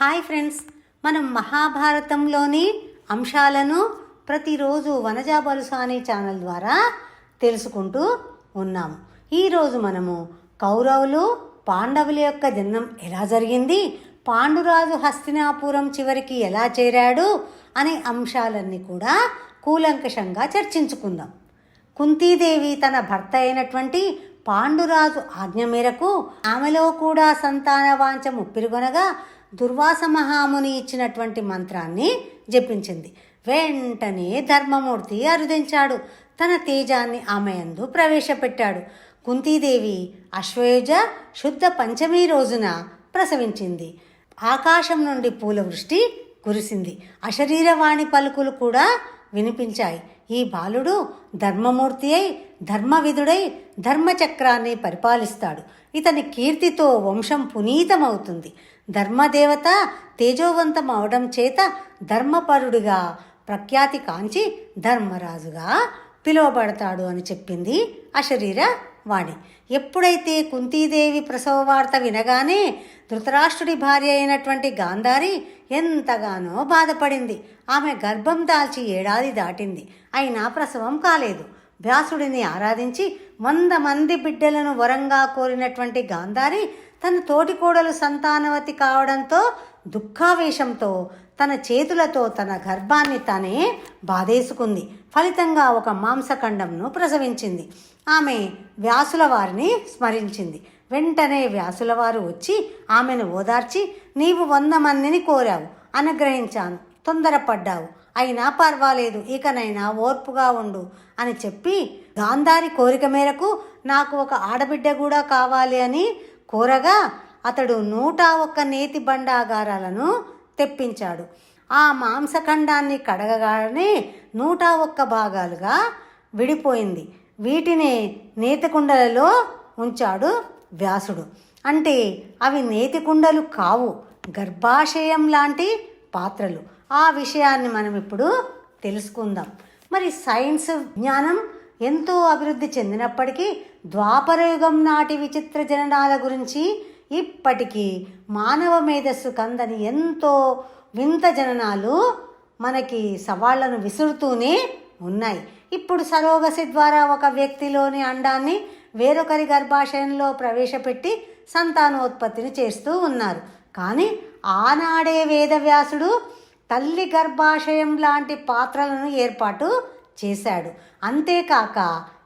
Hi friends మనం మహాభారతంలోని అంశాలను ప్రతిరోజు వనజా బలుసాని ఛానల్ ద్వారా తెలుసుకుంటూ ఉన్నాము. ఈరోజు మనము కౌరవులు పాండవుల యొక్క జన్మం ఎలా జరిగింది పాండురాజు హస్తినాపురం చివరికి ఎలా చేరాడు అనే అంశాలన్నీ కూడా కూలంకషంగా చర్చించుకుందాం. కుంతీదేవి తన భర్త అయినటువంటి పాండురాజు ఆజ్ఞ మేరకు ఆమెలో కూడా సంతాన వాంఛ ముప్పిరుగొనగా దుర్వాస మహాముని ఇచ్చినటువంటి మంత్రాన్ని జపించింది. వెంటనే ధర్మమూర్తి అరుదించాడు. తన తేజాన్ని ఆమె యందు ప్రవేశపెట్టాడు. కుంతీదేవి అశ్వయుజ శుద్ధ పంచమి రోజున ప్రసవించింది. ఆకాశం నుండి పూల వృష్టి కురిసింది. అశరీరవాణి పలుకులు కూడా వినిపించాయి. ఈ బాలుడు ధర్మమూర్తి అయి ధర్మవిధుడై ధర్మచక్రాన్ని పరిపాలిస్తాడు. ఇతని కీర్తితో వంశం పునీతమవుతుంది. ధర్మదేవత తేజోవంతం అవడం చేత ధర్మపరుడిగా ప్రఖ్యాతి కాంచి ధర్మరాజుగా పిలువబడతాడు అని చెప్పింది అశరీర వాణి ఎప్పుడైతే కుంతీదేవి ప్రసవ వార్త వినగానే ధృతరాష్ట్రుడి భార్య అయినటువంటి గాంధారి ఎంతగానో బాధపడింది. ఆమె గర్భం దాల్చి ఏడాది దాటింది. అయినా ప్రసవం కాలేదు. వ్యాసుడిని ఆరాధించి వంద మంది బిడ్డలను వరంగా కోరినటువంటి గాంధారి తన తోటికోడలు సంతానవతి కావడంతో దుఃఖావేశంతో తన చేతులతో తన గర్భాన్ని తానే బాధేసుకుంది. ఫలితంగా ఒక మాంసఖండంను ప్రసవించింది. ఆమె వ్యాసుల వారిని స్మరించింది. వెంటనే వ్యాసుల వారు వచ్చి ఆమెను ఓదార్చి నీవు వంద మందిని కోరావు. అనుగ్రహించాను. తొందరపడ్డావు. అయినా పర్వాలేదు. ఇకనైనా ఓర్పుగా ఉండు అని చెప్పి గాంధారి కోరిక మేరకు నాకు ఒక ఆడబిడ్డ కూడా కావాలి అని కోరగా అతడు నూట ఒక్క నేతి బండాగారాలను తెప్పించాడు. ఆ మాంసఖండాన్ని కడగగానే నూట ఒక్క భాగాలుగా విడిపోయింది. వీటినే నేతికుండలలో ఉంచాడు వ్యాసుడు. అంటే అవి నేతికుండలు కావు గర్భాశయం లాంటి పాత్రలు. ఆ విషయాన్ని మనం ఇప్పుడు తెలుసుకుందాం. మరి సైన్స్ జ్ఞానం ఎంతో అభివృద్ధి చెందినప్పటికీ ద్వాపరయుగం నాటి విచిత్ర జననాల గురించి ఇప్పటికీ మానవ మేధస్సు కందని ఎంతో వింత జననాలు మనకి సవాళ్ళను విసురుతూనే ఉన్నాయి. ఇప్పుడు సరోగసి ద్వారా ఒక వ్యక్తిలోని అండాన్ని వేరొకరి గర్భాశయంలో ప్రవేశపెట్టి సంతానోత్పత్తిని చేస్తూ ఉన్నారు. కానీ ఆనాడే వేదవ్యాసుడు తల్లి గర్భాశయం లాంటి పాత్రలను ఏర్పాటు చేశాడు. అంతేకాక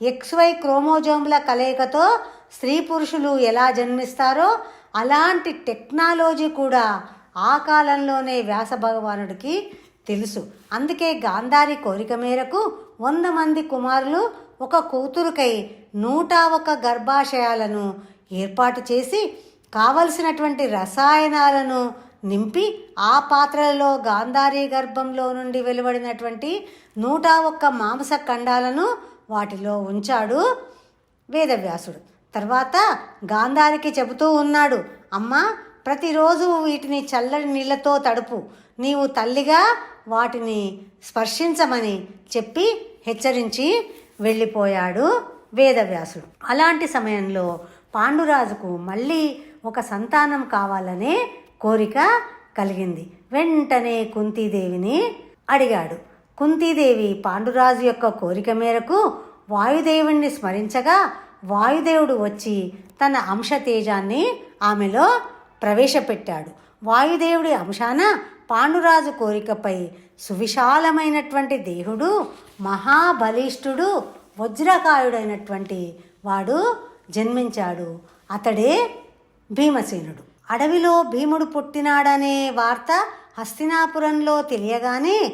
ఎక్స్వై క్రోమోజోమ్ల కలయికతో స్త్రీ పురుషులు ఎలా జన్మిస్తారో అలాంటి టెక్నాలజీ కూడా ఆ కాలంలోనే వ్యాస భగవానుడికి తెలుసు. అందుకే గాంధారి కోరిక మేరకు వంద మంది కుమారులు ఒక కూతురుకై నూట ఒక గర్భాశయాలను ఏర్పాటు చేసి కావలసినటువంటి రసాయనాలను నింపి ఆ పాత్రలలో గాంధారి గర్భంలో నుండి వెలువడినటువంటి నూట ఒక్క మాంస ఖండాలను వాటిలో ఉంచాడు వేదవ్యాసుడు. తర్వాత గాంధారికి చెబుతూ ఉన్నాడు అమ్మా ప్రతిరోజు వీటిని చల్లని నీళ్ళతో తడుపు. నీవు తల్లిగా వాటిని స్పర్శించమని చెప్పి హెచ్చరించి వెళ్ళిపోయాడు వేదవ్యాసుడు. అలాంటి సమయంలో పాండురాజుకు మళ్ళీ ఒక సంతానం కావాలనే కోరిక కలిగింది. వెంటనే కుంతీదేవిని అడిగాడు. కుంతీదేవి పాండురాజు యొక్క కోరిక మేరకు వాయుదేవుణ్ణి స్మరించగా వాయుదేవుడు వచ్చి తన అంశ తేజాన్ని ఆమెలో ప్రవేశపెట్టాడు. వాయుదేవుడి అంశాన పాండురాజు కోరికపై సువిశాలమైనటువంటి దేహుడు మహాబలిష్ఠుడు వజ్రకాయుడైనటువంటి వాడు జన్మించాడు. అతడే భీమసేనుడు. అడవిలో భీముడు పుట్టినాడనే వార్త హస్తినాపురంలో తెలియగానే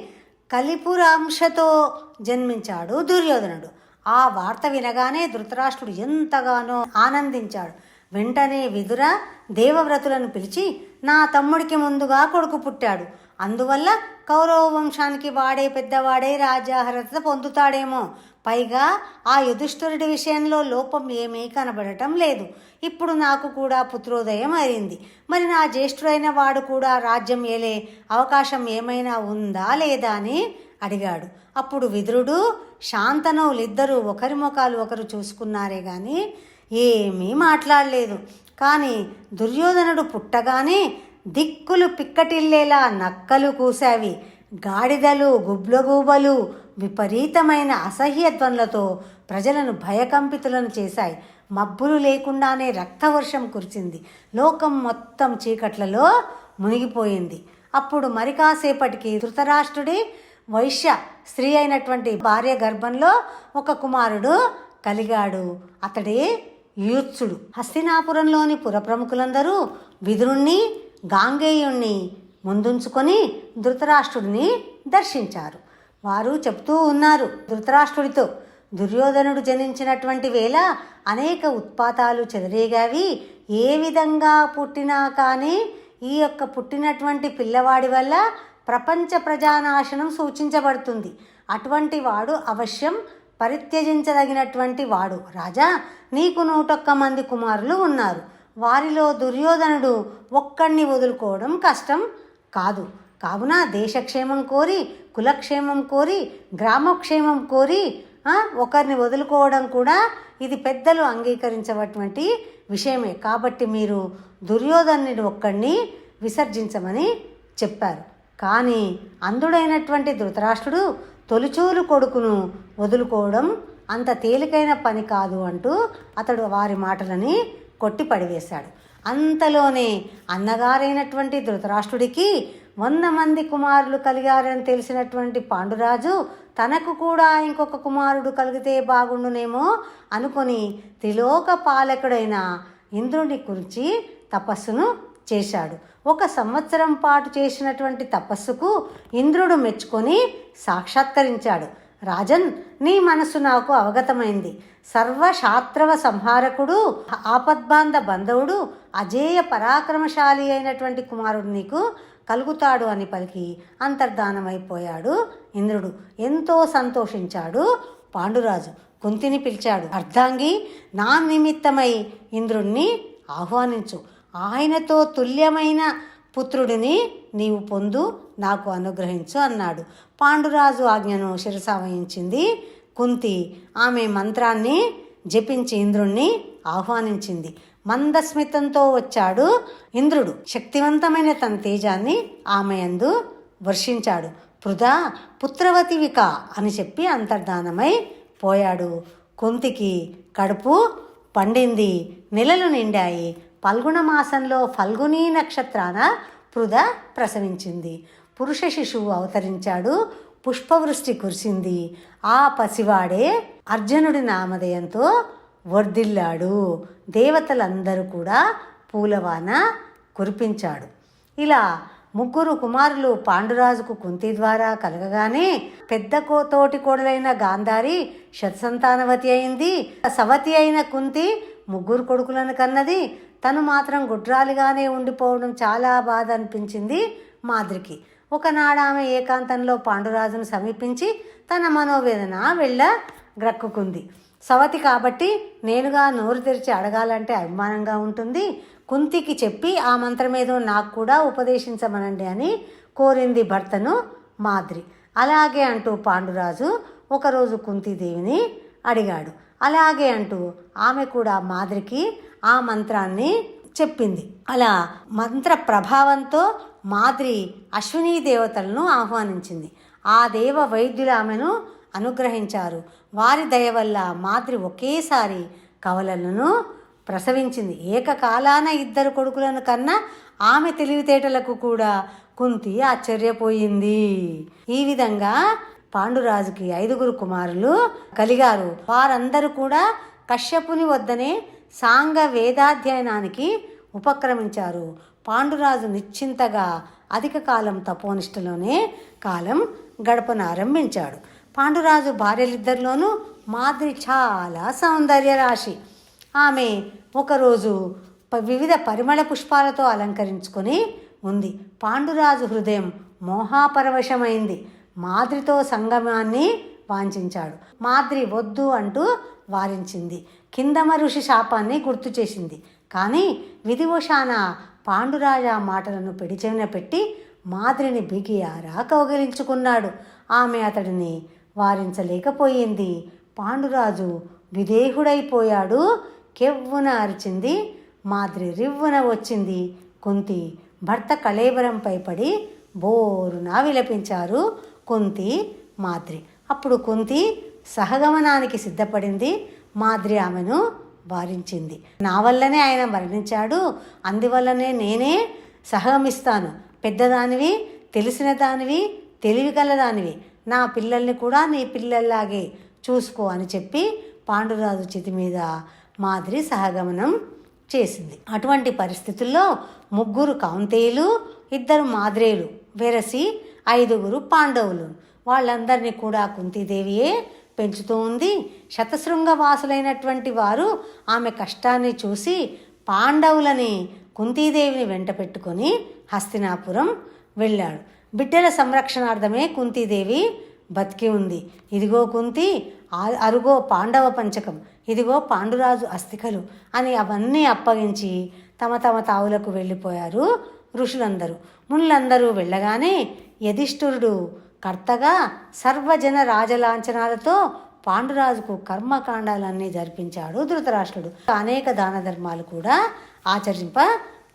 కలిపురాంశతో జన్మించాడు దుర్యోధనుడు. ఆ వార్త వినగానే ధృతరాష్ట్రుడు ఎంతగానో ఆనందించాడు. వెంటనే విదుర దేవవ్రతులను పిలిచి నా తమ్ముడికి ముందుగా కొడుకు పుట్టాడు. అందువల్ల కౌరవ వంశానికి వాడే పెద్దవాడే రాజ్యార్హత పొందుతాడేమో. పైగా ఆ యుధిష్ఠురుడి విషయంలో లోపం ఏమీ కనబడటం లేదు. ఇప్పుడు నాకు కూడా పుత్రోదయం అయింది. మరి నా జ్యేష్ఠుడైన వాడు కూడా రాజ్యం ఏలే అవకాశం ఏమైనా ఉందా లేదా అని అడిగాడు. అప్పుడు విదురుడు శాంతనవులిద్దరూ ఒకరి ముఖాలు ఒకరు చూసుకున్నారే కానీ ఏమీ మాట్లాడలేదు. కానీ దుర్యోధనుడు పుట్టగానే దిక్కులు పిక్కటిల్లేలా నక్కలు కూసావి గాడిదలు గుబ్లగూబలు విపరీతమైన అసహ్య ధ్వనులతో ప్రజలను భయకంపితులను చేశాయి. మబ్బులు లేకుండానే రక్తవర్షం కురిచింది లోకం మొత్తం చీకట్లలో మునిగిపోయింది. అప్పుడు మరి కాసేపటికి ధృతరాష్ట్రుడి వైశ్య స్త్రీ అయినటువంటి భార్య గర్భంలో ఒక కుమారుడు కలిగాడు. అతడే యూత్సుడు. హస్తినాపురంలోని పురప్రముఖులందరూ విదురుణ్ణి గాంగేయుణ్ణి ముందుంచుకొని ధృతరాష్ట్రుడిని దర్శించారు. వారు చెప్తూ ఉన్నారు ధృతరాష్ట్రుడితో దుర్యోధనుడు జనించినటువంటి వేళ అనేక ఉత్పాతాలు చెదరేగావి ఏ విధంగా పుట్టినా కానీ ఈ యొక్క పుట్టినటువంటి పిల్లవాడి వల్ల ప్రపంచ ప్రజానాశనం సూచించబడుతుంది. అటువంటి వాడు అవశ్యం పరిత్యజించదగినటువంటి వాడు. రాజా నీకు నూటొక్క మంది కుమారులు ఉన్నారు. వారిలో దుర్యోధనుడు ఒక్కడిని వదులుకోవడం కష్టం. కాదు. కావున దేశక్షేమం కోరి కులక్షేమం కోరి గ్రామక్షేమం కోరి ఒకరిని వదులుకోవడం కూడా ఇది పెద్దలు అంగీకరించబటువంటి విషయమే. కాబట్టి మీరు దుర్యోధనుడి ఒక్కడిని విసర్జించమని చెప్పారు. కానీ అంధుడైనటువంటి ధృతరాష్ట్రుడు తొలిచూలు కొడుకును వదులుకోవడం అంత తేలికైన పని కాదు అంటూ అతడు వారి మాటలని కొట్టి పడివేశాడు అంతలోనే అన్నగారైనటువంటి ధృతరాష్ట్రుడికి వంద మంది కుమారులు కలిగారని తెలిసినటువంటి పాండురాజు తనకు కూడా ఇంకొక కుమారుడు కలిగితే బాగుండునేమో అనుకొని త్రిలోక పాలకుడైన ఇంద్రుని గురించి తపస్సును చేశాడు. ఒక సంవత్సరం పాటు చేసినటువంటి తపస్సుకు ఇంద్రుడు మెచ్చుకొని సాక్షాత్కరించాడు. రాజన్ నీ మనసు నాకు అవగతమైంది. సర్వశాస్త్రవ సంహారకుడు ఆపద్బాంధ బంధవుడు అజేయ పరాక్రమశాలి అయినటువంటి కుమారుడు నీకు కలుగుతాడు అని పలికి అంతర్ధానమైపోయాడు ఇంద్రుడు. ఎంతో సంతోషించాడు పాండురాజు. కుంతిని పిలిచాడు అర్ధాంగి నా నిమిత్తమై ఇంద్రుణ్ణి ఆహ్వానించు. ఆయనతో తుల్యమైన పుత్రుడిని నీవు పొందు నాకు అనుగ్రహించు అన్నాడు. పాండురాజు ఆజ్ఞను శిరసావహించింది కుంతి. ఆమె మంత్రాన్ని జపించి ఇంద్రుణ్ణి ఆహ్వానించింది. మందస్మితంతో వచ్చాడు ఇంద్రుడు. శక్తివంతమైన తన తేజాన్ని ఆమె యందు వర్షించాడు. పృథా పుత్రవతివిక అని చెప్పి అంతర్ధానమై పోయాడు. కుంతికి కడుపు పండింది. నెలలు నిండాయి. పల్గుణ మాసంలో ఫల్గుని నక్షత్రాన పృద ప్రసవించింది. పురుష శిశువు అవతరించాడు పుష్పవృష్టి కురిసింది. ఆ పసివాడే అర్జునుడి నామధేయంతో వర్ధిల్లాడు. దేవతలందరూ కూడా పూలవాన కురిపించాడు. ఇలా ముగ్గురు కుమారులు పాండురాజుకు కుంతి ద్వారా కలగగానే పెద్ద కోతోటి కోడలైన గాంధారి శతసంతానవతి అయింది. సవతి అయిన కుంతి ముగ్గురు కొడుకులను కన్నది తను మాత్రం గుడ్రాలిగానే ఉండిపోవడం చాలా బాధ అనిపించింది మాద్రికి ఒకనాడు ఆమె ఏకాంతంలో పాండురాజును సమీపించి తన మనోవేదన వెళ్ళ గ్రక్కుకుంది. సవతి కాబట్టి నేనుగా నోరు తెరిచి అడగాలంటే అభిమానంగా ఉంటుంది. కుంతికి చెప్పి ఆ మంత్రమేదో నాకు కూడా ఉపదేశించమనండి అని కోరింది భర్తను మాద్రి అలాగే అంటూ పాండురాజు ఒకరోజు కుంతిదేవిని అడిగాడు. అలాగే అంటూ ఆమె కూడా మాద్రికి ఆ మంత్రాన్ని చెప్పింది. అలా మంత్ర ప్రభావంతో మాద్రి అశ్విని దేవతలను ఆహ్వానించింది. ఆ దేవ వైద్యులు ఆమెను అనుగ్రహించారు. వారి దయ వల్ల మాద్రి ఒకేసారి కవలలను ప్రసవించింది. ఏకకాలాన ఇద్దరు కొడుకులను కన్నా ఆమె తెలివితేటలకు కూడా కుంతి ఆశ్చర్యపోయింది. ఈ విధంగా పాండురాజుకి ఐదుగురు కుమారులు కలిగారు. వారందరూ కూడా కశ్యపుని వద్దనే సాంగ వేదాధ్యయనానికి ఉపక్రమించారు. పాండురాజు నిశ్చింతగా అధిక కాలం తపోనిష్టలోనే కాలం గడపనారంభించాడు పాండురాజు భార్యలిద్దరిలోనూ మాదిరి చాలా సౌందర్య రాశి. ఆమె ఒకరోజు వివిధ పరిమళ పుష్పాలతో అలంకరించుకొని ఉంది. పాండురాజు హృదయం మోహాపరవశమైంది. మాద్రితో సంగమాన్ని వాంఛించాడు. మాద్రి వద్దు అంటూ వారించింది. కిందమ ఋషి శాపాన్ని గుర్తు చేసింది. కానీ విధివశాన పాండురాజా మాటలను పెడిచెవిన పెట్టి మాద్రిని బిగియారా కౌగిలించుకున్నాడు. ఆమె అతడిని వారించలేకపోయింది. పాండురాజు విదేహుడైపోయాడు కెవ్వున అరిచింది. మాద్రి రివ్వున వచ్చింది. కుంతి భర్త కళేబరంపై పడి బోరునా విలపించారు. కుంతి మాద్రి. అప్పుడు కుంతి సహగమనానికి సిద్ధపడింది. మాద్రి ఆమెను వారించింది. నా వల్లనే ఆయన మరణించాడు. అందువల్లనే నేనే సహగమిస్తాను. పెద్దదానివి తెలిసిన దానివి తెలివి కలదానివి నా పిల్లల్ని కూడా నీ పిల్లల్లాగే చూసుకో అని చెప్పి పాండురాజు చితి మీద మాదిరి సహగమనం చేసింది. అటువంటి పరిస్థితుల్లో ముగ్గురు కౌంతేయులు ఇద్దరు మాద్రేయులు వెరసి ఐదుగురు పాండవులు. వాళ్ళందరినీ కూడా కుంతీదేవియే పెంచుతూ ఉంది శతశృంగ వాసులైనటువంటి వారు ఆమె కష్టాన్ని చూసి పాండవులని కుంతీదేవిని వెంట పెట్టుకొని హస్తినాపురం వెళ్ళాడు బిడ్డల సంరక్షణార్థమే కుంతీదేవి బతికి ఉంది. ఇదిగో కుంతి అరుగో పాండవ పంచకం ఇదిగో పాండురాజు అస్థికలు అని అవన్నీ అప్పగించి తమ తమ తావులకు వెళ్ళిపోయారు ఋషులందరూ. మునులందరూ వెళ్ళగానే యధిష్ఠురుడు కర్తగా సర్వజన రాజలాంఛనాలతో పాండురాజుకు కర్మకాండాలన్నీ జరిపించాడు ధృతరాష్ట్రుడు. అనేక దాన ధర్మాలు కూడా ఆచరింప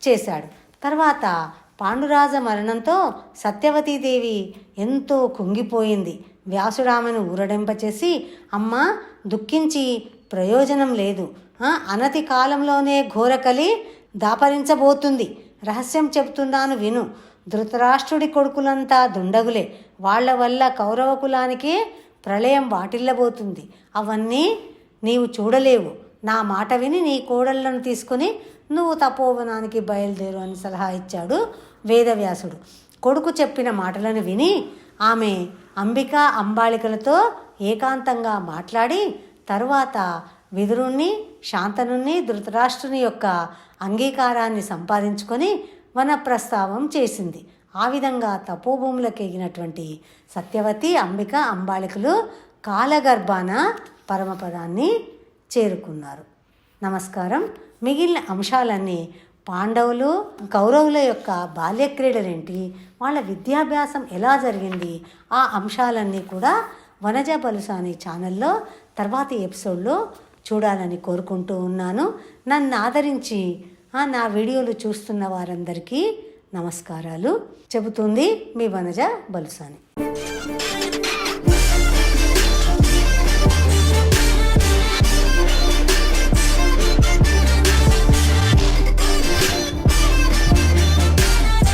చేశాడు. తర్వాత పాండురాజ మరణంతో సత్యవతీదేవి ఎంతో కుంగిపోయింది. వ్యాసుడామెను ఊరడింపచేసి అమ్మ దుఃఖించి ప్రయోజనం లేదు. అనతి కాలంలోనే ఘోరకలి దాపరించబోతుంది. రహస్యం చెబుతున్నాను విను. ధృతరాష్ట్రుడి కొడుకులంతా దుండగులే. వాళ్ళ వల్ల కౌరవ కులానికి ప్రళయం వాటిల్లబోతుంది. అవన్నీ నీవు చూడలేవు. నా మాట విని నీ కోడళ్ళను తీసుకుని నువ్వు తపోవనానికి బయలుదేరు అని సలహా ఇచ్చాడు వేదవ్యాసుడు. కొడుకు చెప్పిన మాటలను విని ఆమె అంబిక అంబాళికలతో ఏకాంతంగా మాట్లాడి తరువాత విదురుణ్ణి శాంతనుణ్ణి ధృతరాష్ట్రుని యొక్క అంగీకారాన్ని సంపాదించుకొని వనప్రస్తావం చేసింది. ఆ విధంగా తపోభూములకు ఎగినటువంటి సత్యవతి అంబిక అంబాళికలు కాలగర్భాన పరమపదాన్ని చేరుకున్నారు. నమస్కారం. మిగిలిన అంశాలన్నీ పాండవులు కౌరవుల యొక్క బాల్యక్రీడలేంటి? వాళ్ళ విద్యాభ్యాసం ఎలా జరిగింది? ఆ అంశాలన్నీ కూడా వనజ బలుసాని ఛానల్లో తర్వాతి ఎపిసోడ్లో చూడాలని కోరుకుంటూ ఉన్నాను. నన్ను ఆదరించి నా వీడియోలు చూస్తున్న వారందరికీ నమస్కారాలు. చెబుతుంది మీ వనజ బలుసాని.